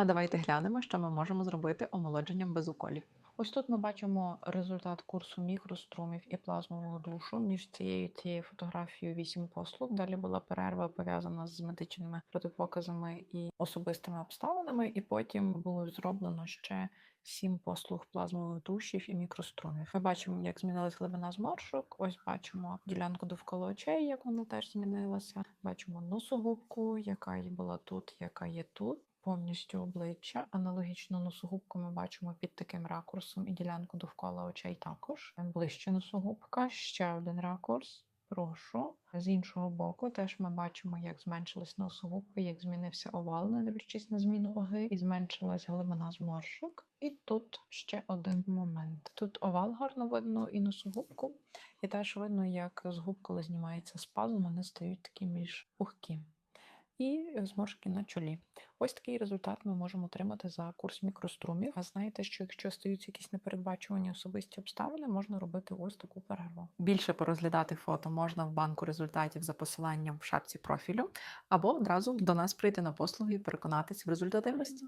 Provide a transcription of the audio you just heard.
А давайте глянемо, що ми можемо зробити омолодженням без уколів. Ось тут ми бачимо результат курсу мікрострумів і плазмового душу. Між цією цією фотографією 8 послуг. Далі була перерва пов'язана з медичними протипоказами і особистими обставинами. І потім було зроблено ще 7 послуг плазмових душів і мікрострумів. Ми бачимо, як змінилась глибина зморшок. Ось бачимо ділянку довкола очей, як вона теж змінилася. Бачимо носогубку, яка і була тут, яка є тут повністю обличчя. Аналогічно носогубку ми бачимо під таким ракурсом і ділянку довкола очей також. Ближче носогубка, ще один ракурс. Прошу. З іншого боку, теж ми бачимо, як зменшилась носогубка, як змінився овал, не дивлячись на зміну ваги, і зменшилась глибина зморшок. І тут ще один момент. Тут овал гарно видно і носогубку, і теж видно, як з губ, коли знімається спазм, вони стають такі більш пухкі. І зморшки на чолі. Ось такий результат ми можемо отримати за курс мікрострумів. А знаєте, що якщо стаються якісь непередбачувані особисті обставини, можна робити ось таку перерву. Більше порозглядати фото можна в банку результатів за посиланням в шапці профілю, або одразу до нас прийти на послуги і переконатись в результативності.